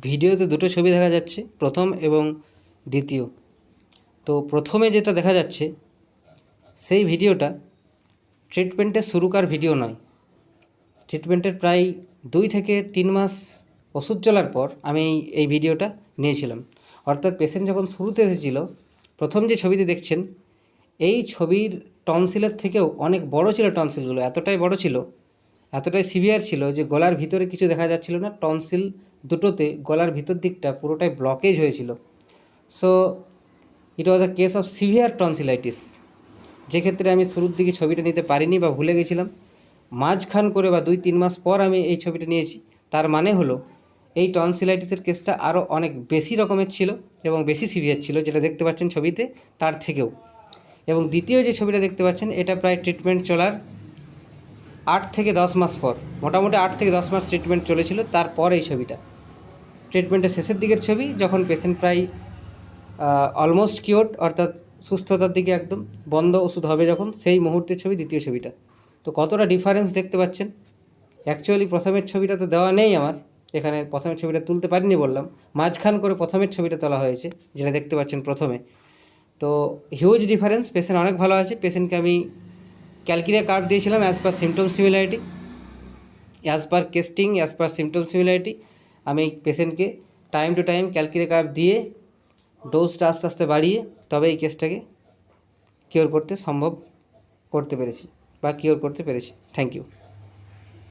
ভিডিওতে দুটো ছবি দেখা যাচ্ছে, প্রথম এবং দ্বিতীয়। তো প্রথমে যেটা দেখা যাচ্ছে, সেই ভিডিওটা ট্রিটমেন্টের শুরুকার ভিডিও নয়। ট্রিটমেন্টের প্রায় দুই থেকে তিন মাস ওষুধ চলার পর আমি এই- ভিডিওটা নিয়েছিলাম। অর্থাৎ পেশেন্ট যখন শুরুতে এসেছিল, প্রথম যে ছবিতে দেখছেন, এই ছবির টনসিলের থেকেও অনেক বড় ছিল টনসিলগুলো এতটাই বড় ছিল, এতটাই সিভিয়ার ছিল যে গলার ভিতরে কিছু দেখা যাচ্ছিল না টনসিল দুটোতে গলার ভিতর দিকটা পুরোটাই ব্লকেজ হয়েছিল। So it was a case of severe tonsillitis যেক্ষেত্রে আমি শুরুর দিকে ছবিটা নিতে পারিনি বা ভুলে গেছিলাম, মাঝখান করে বা দুই তিন মাস পর আমি এই ছবিটা নিয়েছি। তার মানে হলো, এই টনসিলাইটিসের কেসটা আরও অনেক বেশি রকমের ছিল এবং বেশি সিভিয়ার ছিল, যেটা দেখতে পাচ্ছেন ছবিতে, তার থেকেও। এবং দ্বিতীয় যে ছবিটা দেখতে পাচ্ছেন, এটা প্রায় ট্রিটমেন্ট চলার আট থেকে দশ মাস পর, মোটামুটি আট থেকে দশ মাস ট্রিটমেন্ট চলেছিল তারপর এই ছবিটা। ট্রিটমেন্টের শেষের দিকের ছবি, যখন পেশেন্ট প্রায় অলমোস্ট কিওর্ড অর্থাৎ সুস্থতার দিকে একদম বন্ধ ওষুধ হবে যখন, সেই মুহূর্তের ছবি দ্বিতীয় ছবিটা। তো কতটা ডিফারেন্স দেখতে পাচ্ছেন? অ্যাকচুয়ালি প্রথমের ছবিটা তো দেওয়া নেই আমার, এখানে প্রথমের ছবিটা তুলতে পারিনি বললাম, মাঝখান করে প্রথমের ছবিটা তোলা হয়েছে, যেটা দেখতে পাচ্ছেন প্রথমে। তো হিউজ ডিফারেন্স পেশেন্ট অনেক ভালো আছে পেশেন্টকে আমি ক্যালকিরিয়া কার্ড দিয়েছিলাম as per symptom similarity as per casting as per symptom similarity আমি পেশেন্টকে time to time calcarea carb দিয়ে ডোজটা আস্তে আস্তে বাড়িয়ে তবে এই কেসটাকে কিওর করতে সম্ভব করতে পেরেছি বা কিওর করতে পেরেছি। Thank you